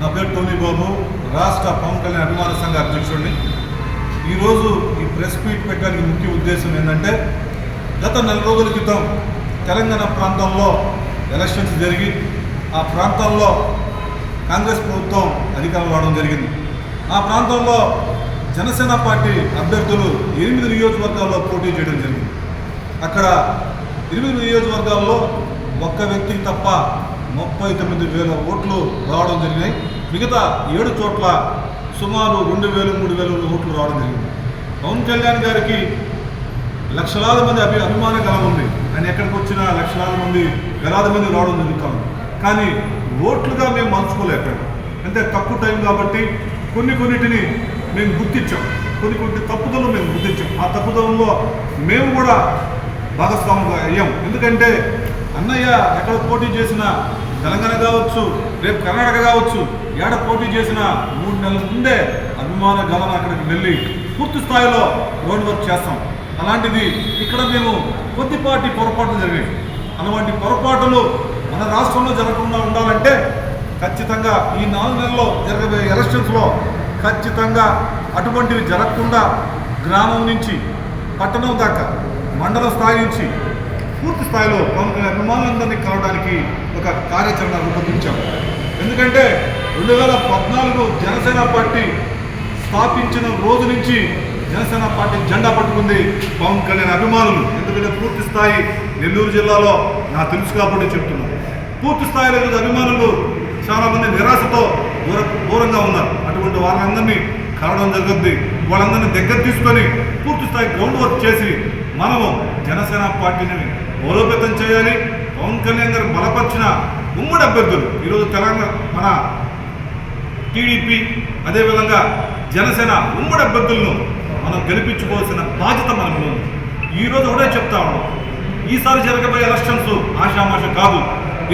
నా పేరు టోనీ బాబు. రాష్ట్ర పవన్ కళ్యాణ్ అభిమాన సంఘ అధ్యక్షుడిని. ఈరోజు ఈ ప్రెస్ మీట్ పెట్టడానికి ముఖ్య ఉద్దేశం ఏంటంటే గత నెల రోజుల క్రితం తెలంగాణ ప్రాంతంలో ఎలక్షన్స్ జరిగి ఆ ప్రాంతంలో కాంగ్రెస్ ప్రభుత్వం అధికారం రావడం జరిగింది. ఆ ప్రాంతంలో జనసేన పార్టీ అభ్యర్థులు ఎనిమిది నియోజకవర్గాల్లో పోటీ చేయడం జరిగింది. అక్కడ ఎనిమిది నియోజకవర్గాల్లో ఒక్క వ్యక్తికి తప్ప ముప్పై తొమ్మిది వేల ఓట్లు రావడం జరిగినాయి. మిగతా ఏడు చోట్ల సుమారు రెండు వేలు మూడు వేల ఓట్లు రావడం జరిగింది. పవన్ కళ్యాణ్ గారికి లక్షలాది మంది అభి అభిమాన గలం ఉంది. ఆయన ఎక్కడికి వచ్చినా లక్షలాది మంది వేలాది మంది రావడం జరుగుతాం కానీ ఓట్లుగా మేము మలుచుకోలేకపోయాం. అంటే తక్కువ టైం కాబట్టి కొన్ని కొన్నిటిని మేము గుర్తించాం. కొన్ని కొన్ని తప్పుదలు మేము గుర్తించాం. ఆ తప్పుదలలో మేము కూడా భాగస్వాముగా అయ్యాం. ఎందుకంటే అన్నయ్య ఎక్కడ పోటీ చేసినా తెలంగాణ కావచ్చు రేపు కర్ణాటక కావచ్చు ఏడ పోటీ చేసిన మూడు నెలల ముందే అభిమాన గలం అక్కడికి వెళ్ళి పూర్తి స్థాయిలో రోడ్ వర్క్ చేస్తాం. అలాంటిది ఇక్కడ మేము కొద్దిపాటి పొరపాట్లు జరిగాయి అలాంటి పొరపాటులు మన రాష్ట్రంలో జరగకుండా ఉండాలంటే ఖచ్చితంగా ఈ నాలుగు నెలల్లో జరగబోయే ఎలక్షన్స్లో ఖచ్చితంగా అటువంటివి జరగకుండా గ్రామం నుంచి పట్టణం దాకా మండల స్థాయి నుంచి పూర్తి స్థాయిలో పవన్ కళ్యాణ్ అభిమానులందరినీ కలవడానికి ఒక కార్యాచరణ రూపొందించాం. ఎందుకంటే రెండు వేల పద్నాలుగు జనసేన పార్టీ స్థాపించిన రోజు నుంచి జనసేన పార్టీ జెండా పట్టుకుంది పవన్ కళ్యాణ్ అభిమానులు. ఎందుకంటే పూర్తి స్థాయి నెల్లూరు జిల్లాలో నాకు తెలుసు కాబట్టి చెప్తున్నాను పూర్తి స్థాయిలో ఈరోజు అభిమానులు చాలామంది నిరాశతో దూర దూరంగా ఉన్నారు. అటువంటి వాళ్ళందరినీ కలవడం జరుగుద్ది. వాళ్ళందరినీ దగ్గర తీసుకొని పూర్తి స్థాయి గ్రౌండ్ వర్క్ చేసి మనము జనసేన పార్టీని బలోపేతం చేయాలి పవన్ కళ్యాణ్ గారు బలపరిచిన ఉమ్మడి అభ్యర్థులు ఈరోజు తెలంగాణ మన టీడీపీ అదేవిధంగా జనసేన ఉమ్మడి అభ్యర్థులను మనం గెలిపించుకోవాల్సిన బాధ్యత మన ఉంది. ఈరోజు కూడా చెప్తా ఉన్నాం. ఈసారి జరగబోయే ఎలక్షన్స్ ఆషామాష కాదు.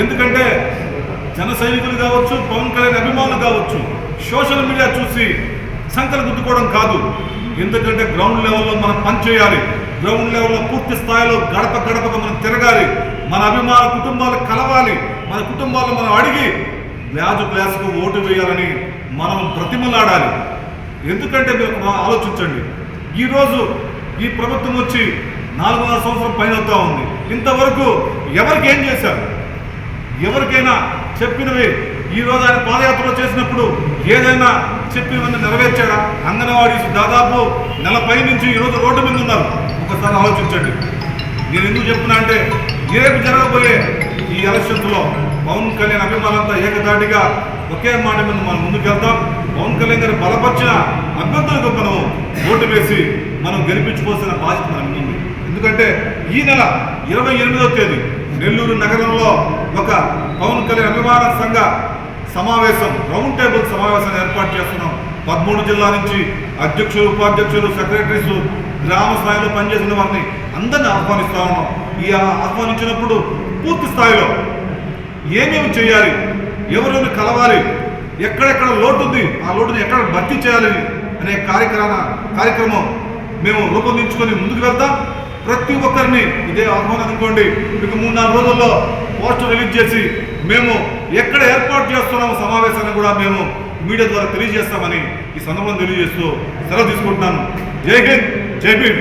ఎందుకంటే జన సైనికులు కావచ్చు పవన్ కళ్యాణ్ అభిమానులు కావచ్చు సోషల్ మీడియా చూసి సంకలు గుద్దుకోవడం కాదు. ఎందుకంటే గ్రౌండ్ లెవెల్లో మనం పనిచేయాలి గ్రౌండ్ లెవెల్లో పూర్తి స్థాయిలో గడప గడపకు మనం తిరగాలి. మన అభిమాన కుటుంబాలు కలవాలి. మన కుటుంబాలు మనం అడిగి గ్లాసు గ్లాసుకు ఓటు వేయాలని మనం ప్రతిమలాడాలి ఎందుకంటే మీరు ఆలోచించండి. ఈరోజు ఈ ప్రభుత్వం వచ్చి నాలుగున్నర సంవత్సరం పైన అవుతా ఉంది. ఇంతవరకు ఎవరికి ఏం చేశారు? ఎవరికైనా చెప్పినవి ఈ రోజు ఆయన పాదయాత్రలో చేసినప్పుడు ఏదైనా చెప్పినవన్నీ నెరవేర్చాడా? అంగన్వాడీస్ దాదాపు నెల పై నుంచి ఈరోజు రోడ్డు మీద ఉన్నారు. ఒకసారి ఆలోచించండి. నేను ఎందుకు చెప్తున్నా అంటే రేపు జరగబోయే ఈ ఎలక్షన్స్లో పవన్ కళ్యాణ్ అభిమానులంతా ఏకదాటిగా ఒకే మాట మీద మనం ముందుకు వెళ్తాం. పవన్ కళ్యాణ్ గారు బలపరిచిన అభ్యర్థులకు మనం ఓటు వేసి మనం గెలిపించుకోవాల్సిన బాధ్యత మన ఉంది. ఎందుకంటే ఈ నెల ఇరవై ఎనిమిదవ తేదీ నెల్లూరు నగరంలో ఒక పవన్ కళ్యాణ్ అభిమాన సంఘ సమావేశం రౌండ్ టేబుల్ సమావేశాన్ని ఏర్పాటు చేస్తున్నాం. పదమూడు జిల్లా నుంచి అధ్యక్షులు ఉపాధ్యక్షులు సెక్రటరీస్ గ్రామ స్థాయిలో పనిచేసిన వారిని అందరిని ఆహ్వానిస్తా ఉన్నాం. ఈ ఆహ్వానించినప్పుడు పూర్తి స్థాయిలో ఏమేమి చేయాలి ఎవరెవరు కలవాలి ఎక్కడెక్కడ లోటు ఉంది ఆ లోటుని ఎక్కడ భర్తీ చేయాలి అనే కార్యక్రమ కార్యక్రమం మేము రూపొందించుకొని ముందుకు వెళ్తాం. ప్రతి ఒక్కరిని ఇదే ఆహ్వానం అనుకోండి. మీకు మూడు నాలుగు రోజుల్లో పోస్టర్ రిలీజ్ చేసి మేము ఎక్కడ ఏర్పాటు చేస్తున్నాము సమావేశాన్ని కూడా మేము మీడియా ద్వారా తెలియజేస్తామని ఈ సందర్భంలో తెలియజేస్తూ సెలవు తీసుకుంటున్నాను. జై హింద్ జై భీమ్.